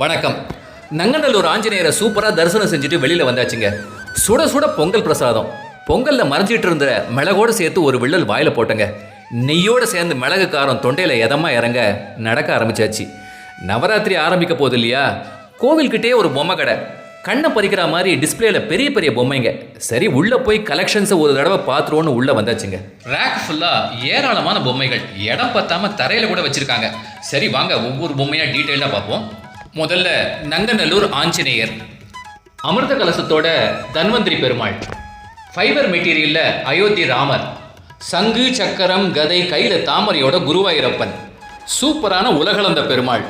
வணக்கம். நங்கநல்லூர் ஆஞ்சநேயரை சூப்பராக தரிசனம் செஞ்சுட்டு வெளியில் வந்தாச்சுங்க. சுட சுட பொங்கல் பிரசாதம். பொங்கலில் மறைஞ்சிட்டு இருந்த மிளகோடு சேர்த்து ஒரு விள்ளல் வாயில் போட்டங்க. நெய்யோடு சேர்ந்து மிளகு காரம் தொண்டையில் எதமாக இறங்க நடக்க ஆரம்பிச்சாச்சு. நவராத்திரி ஆரம்பிக்க போகுது இல்லையா? கோவில்கிட்டே ஒரு பொம்மை கடை. கண்ணை பறிக்கிற மாதிரி டிஸ்பிளேல பெரிய பெரிய பொம்மைங்க. சரி உள்ளே போய் கலெக்ஷன்ஸை ஒரு தடவை பார்த்துருவோன்னு உள்ளே வந்தாச்சுங்க. ரேக் ஃபுல்லாக ஏராளமான பொம்மைகள். இடம் பத்தாம தரையில் கூட வச்சுருக்காங்க. சரி வாங்க ஒவ்வொரு பொம்மையாக டீட்டெயிலாக பார்ப்போம். முதல்ல நங்கநல்லூர் ஆஞ்சநேயர். அமிர்த கலசத்தோட தன்வந்திரி பெருமாள். ஃபைபர் மெட்டீரியலில் அயோத்தி ராமர். சங்கு சக்கரம் கதை கையில் தாமரையோட குருவாயூரப்பன். சூப்பரான உலகளந்த பெருமாள்.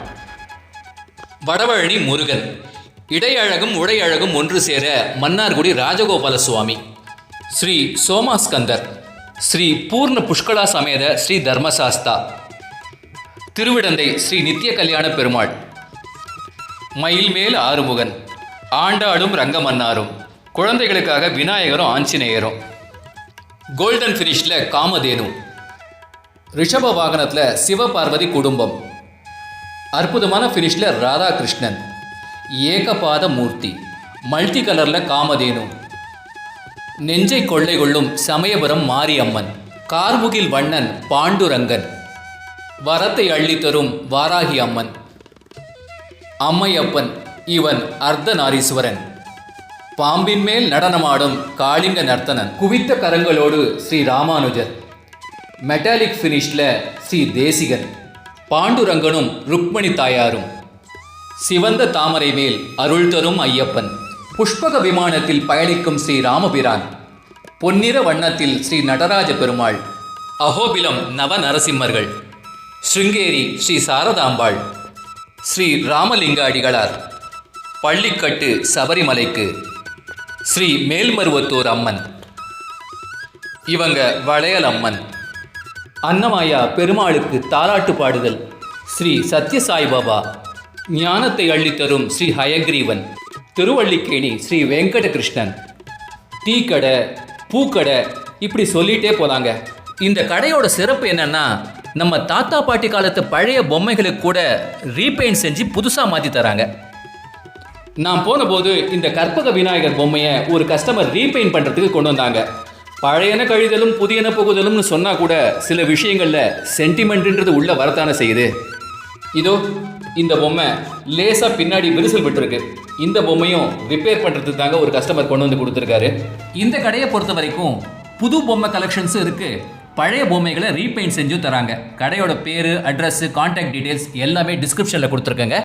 வடவழனி முருகன். இடையழகும் உடையழகும் ஒன்று சேர மன்னார்குடி ராஜகோபால சுவாமி ஸ்ரீ சோமாஸ்கந்தர். ஸ்ரீ பூர்ண புஷ்கலா சமேத ஸ்ரீ தர்மசாஸ்தா. திருவிடந்தை ஸ்ரீ நித்திய கல்யாண பெருமாள். மயில்மேல் ஆறுமுகன். ஆண்டாளும் ரங்கமன்னாரும். குழந்தைகளுக்காக விநாயகரும் ஆஞ்சநேயரும். கோல்டன் ஃபினிஷில் காமதேனு. ரிஷப வாகனத்தில் சிவபார்வதி குடும்பம். அற்புதமான ஃபினிஷில் ராதாகிருஷ்ணன். ஏகபாத மூர்த்தி. மல்டி கலரில் காமதேனு. நெஞ்சை கொள்ளை கொள்ளும் சமயபுரம் மாரியம்மன். கார்முகில் வண்ணன் பாண்டுரங்கன். வரத்தை அள்ளித்தரும் வாராகி அம்மன் அம்மையப்பன் இவன் அர்த்தநாரீஸ்வரன். பாம்பின் மேல் நடனமாடும் காளிங்க நர்த்தனன் குவித்த கரங்களோடு ஸ்ரீ ராமானுஜர். மெட்டாலிக் ஃபினிஷ்ல ஸ்ரீ தேசிகன். பாண்டுரங்கனும் ருக்மணி தாயாரும். சிவந்த தாமரை மேல் அருள் தரும் ஐயப்பன். புஷ்பக விமானத்தில் பயணிக்கும் ஸ்ரீ ராமபிரான். பொன்னிற வண்ணத்தில் ஸ்ரீ நடராஜ பெருமாள். அகோபிலம் நவ நரசிம்மர்கள். ஸ்ருங்கேரி ஸ்ரீ சாரதாம்பாள். ஸ்ரீ ராமலிங்க அடிகளார் பள்ளிக்கட்டு சபரிமலைக்கு ஸ்ரீ மேல்மருவத்தூர் அம்மன் இவங்க வளையல் அம்மன். அன்னமாயா பெருமாளுக்கு தாலாட்டு பாடுதல். ஸ்ரீ சத்யசாய் பாபா ஞானத்தை அள்ளித்தரும் ஸ்ரீ ஹயக்ரீவன் திருவள்ளிக்கேணி ஸ்ரீ வெங்கடகிருஷ்ணன். டீ கடை பூக்கடை இப்படி சொல்லிட்டே போகலாங்க இந்த கடையோட சிறப்பு என்னன்னா நம்ம தாத்தா பாட்டி காலத்து பழைய பொம்மைகளுக்கு கூட ரீபெயிண்ட் செஞ்சு புதுசாக மாற்றி தராங்க. நான் போன போது இந்த கற்பக விநாயகர் பொம்மையை ஒரு கஸ்டமர் ரீபெயிண்ட் பண்ணுறதுக்கு கொண்டு வந்தாங்க. பழையன கழிதலும் புதியன புகுதலும்னு சொன்னால் கூட சில விஷயங்களில் சென்டிமெண்ட்ன்றது உள்ள வரத்தானே செய்யுது. இதோ இந்த பொம்மை லேசாக பின்னாடி விரிசல் விட்டுருக்கு. இந்த பொம்மையும் ரிப்பேர் பண்ணுறதுக்கு தாங்க ஒரு கஸ்டமர் கொண்டு வந்து கொடுத்துருக்காரு. இந்த கடையை பொறுத்த வரைக்கும் புது பொம்மை கலெக்ஷன்ஸும் இருக்குது பழைய பொம்மைகளை ரீபெயிண்ட் செஞ்சும் தராங்க. கடையோட பேர் அட்ரஸ் கான்டாக்ட் டீடைல்ஸ் எல்லாமே டிஸ்கிரிப்ஷனில் கொடுத்துருக்கேங்க.